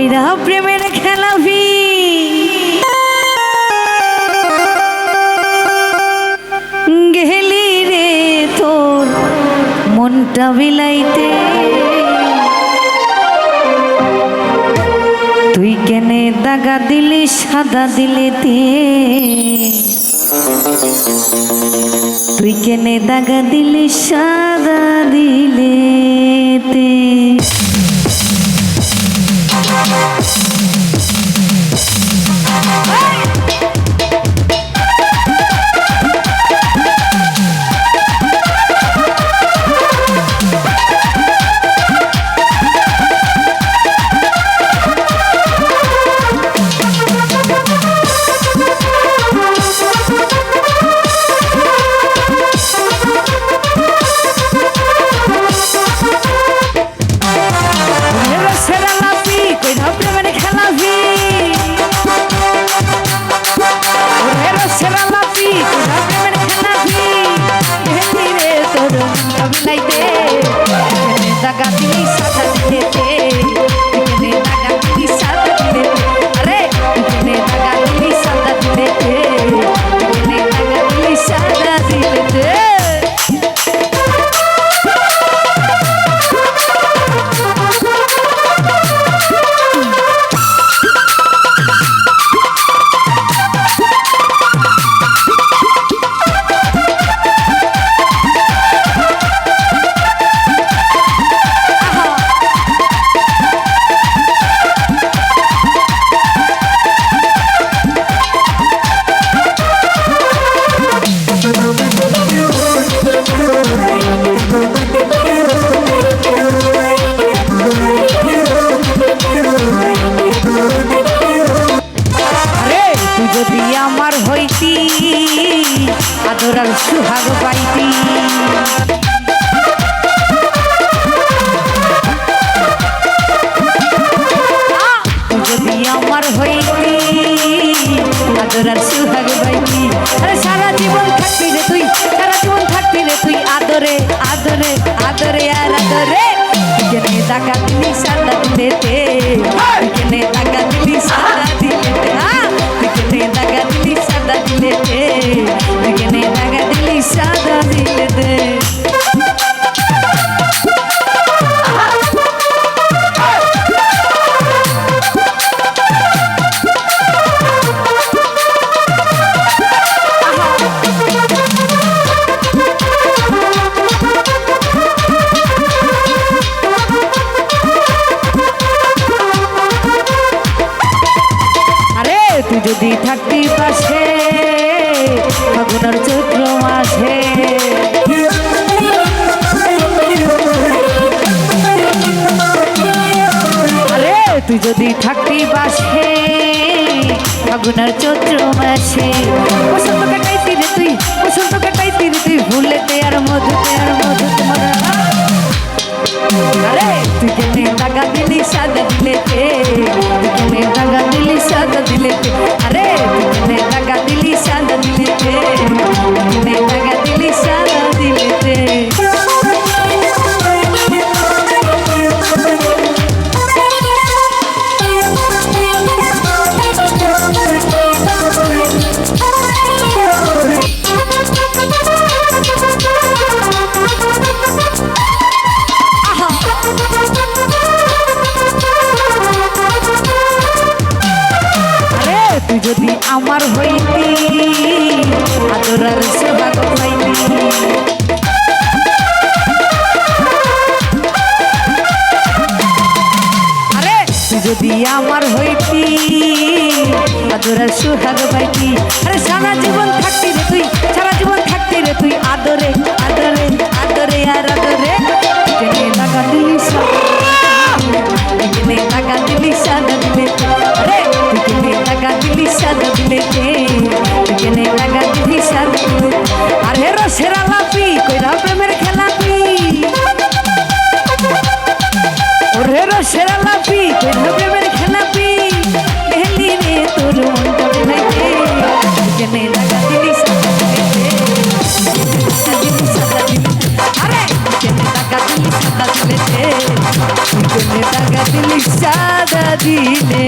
কইরা প্রেমের খেলাবি গেলি রে তোর মনটা বিলাইতে। তুই কেনে দাগা দিলি, সাদা দিলিতে তুই কেনে দাগা দিলি, সাদা দিলেতে ওরে এখানে দাগা দিলি সুহাগ পাইতি যদি আমার হইতি আদর আর সুহাগ পাইতি আরে সারা জীবন থাকবি রে তুই সারা জীবন থাকবি রে তুই আদরে আদরে আদরে আর আদরে কেনে টাকা দিলি সাদা দিলেতে কেনে টাকা দিলি সাদা যদি থাকতি পাশে, ফাগুনের চৈত্র মাসে তুই যদি থাকতি পাশে, ফাগুনের চৈত্র মাসে বসন্ত কাটাইতি রে তুই, বসন্ত কাটাইতি রে তুই, ভুলেতে আর মধুতে আর যদি আমার হইতি আদর আর সেবাগ আরে! যদি আমার হইতি আদর আর সুহাগ পাইতি। আরে, সারা জীবন থাকতি রে তুই, সারা জীবন থাকতি রে তুই, আদরে আদরে আদরে আর আদরে। কেনে টাকা টাকা দিলি সাদা দিলে আর হেরো সেরা লাপি কইরা প্রেমের খেলাপি ওর হেরো সেরা লাপি কইরা প্রেমের খেলাপি এলি রে তোর মনটা বিলাইতে তুই কেনে টাকা দিলি সাদা দিলে